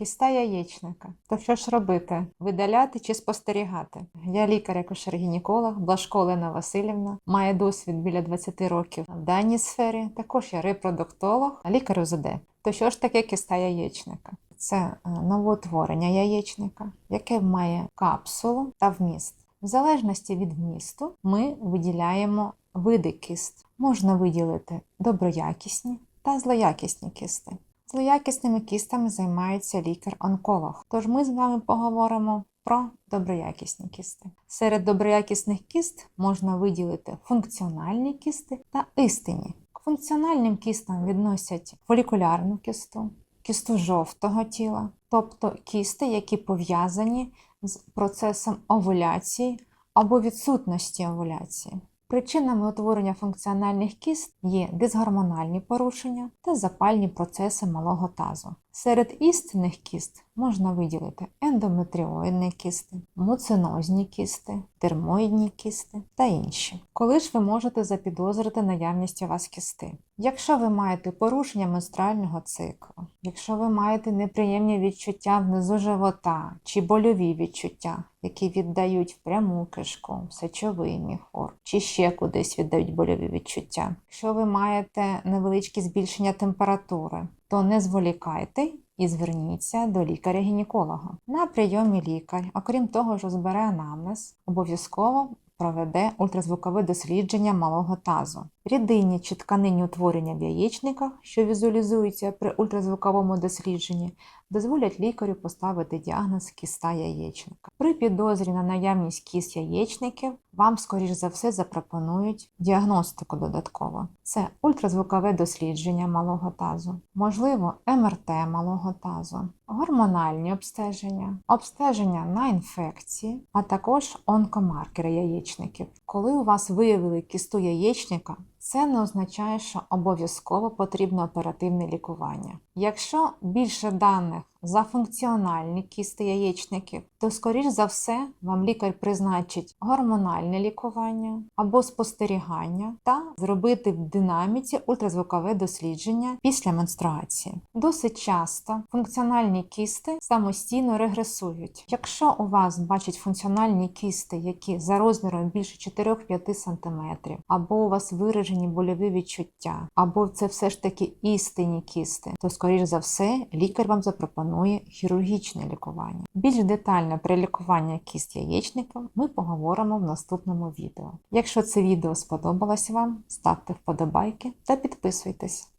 Кіста яєчника. То що ж робити? Видаляти чи спостерігати? Я лікар-акушер-гінеколог, Блашко Олена Васильівна, має досвід біля 20 років в даній сфері. Також я репродуктолог, лікар УЗД. То що ж таке кіста яєчника? Це е, новоутворення яєчника, яке має капсулу та вміст. В залежності від вмісту ми виділяємо види кіст. Можна виділити доброякісні та злоякісні кісти. Злоякісними кістами займається лікар-онколог. Тож ми з вами поговоримо про доброякісні кісти. Серед доброякісних кіст можна виділити функціональні кісти та істинні. К функціональним кістам відносять фолікулярну кісту, кісту жовтого тіла, тобто кісти, які пов'язані з процесом овуляції або відсутності овуляції. Причинами утворення функціональних кіст є дисгормональні порушення та запальні процеси малого тазу. Серед істинних кіст можна виділити ендометріоїдні кісти, муцинозні кісти, термоїдні кісти та інші. Коли ж ви можете запідозрити наявність у вас кісти? Якщо ви маєте порушення менструального циклу, якщо ви маєте неприємні відчуття внизу живота чи больові відчуття, які віддають в пряму кишку, в сечовий міхур, чи ще кудись віддають больові відчуття. Якщо ви маєте невеличке збільшення температури, то не зволікайте і зверніться до лікаря-гінеколога. На прийомі лікар, окрім того, що збере анамнез, обов'язково проведе ультразвукове дослідження малого тазу. Рідинні чи тканинні утворення в яєчниках, що візуалізуються при ультразвуковому дослідженні, дозволять лікарю поставити діагноз кіста яєчника. При підозрі на наявність кіст яєчників вам, скоріш за все, запропонують діагностику додатково. Це ультразвукове дослідження малого тазу, можливо, МРТ малого тазу, гормональні обстеження, обстеження на інфекції, а також онкомаркери яєчників. Коли у вас виявили кісту яєчника, це не означає, що обов'язково потрібно оперативне лікування. Якщо більше даних за функціональні кісти яєчників, то, скоріш за все, вам лікар призначить гормональне лікування або спостерігання та зробити в динаміці ультразвукове дослідження після менструації. Досить часто функціональні кісти самостійно регресують. Якщо у вас бачать функціональні кісти, які за розміром більше 4-5 см, або у вас виражені больові відчуття, або це все ж таки істинні кісти, то скоріш за все лікар вам запропонує хірургічне лікування. Більш детально про лікування кіст яєчника ми поговоримо в наступному відео. Якщо це відео сподобалось вам, ставте вподобайки та підписуйтесь.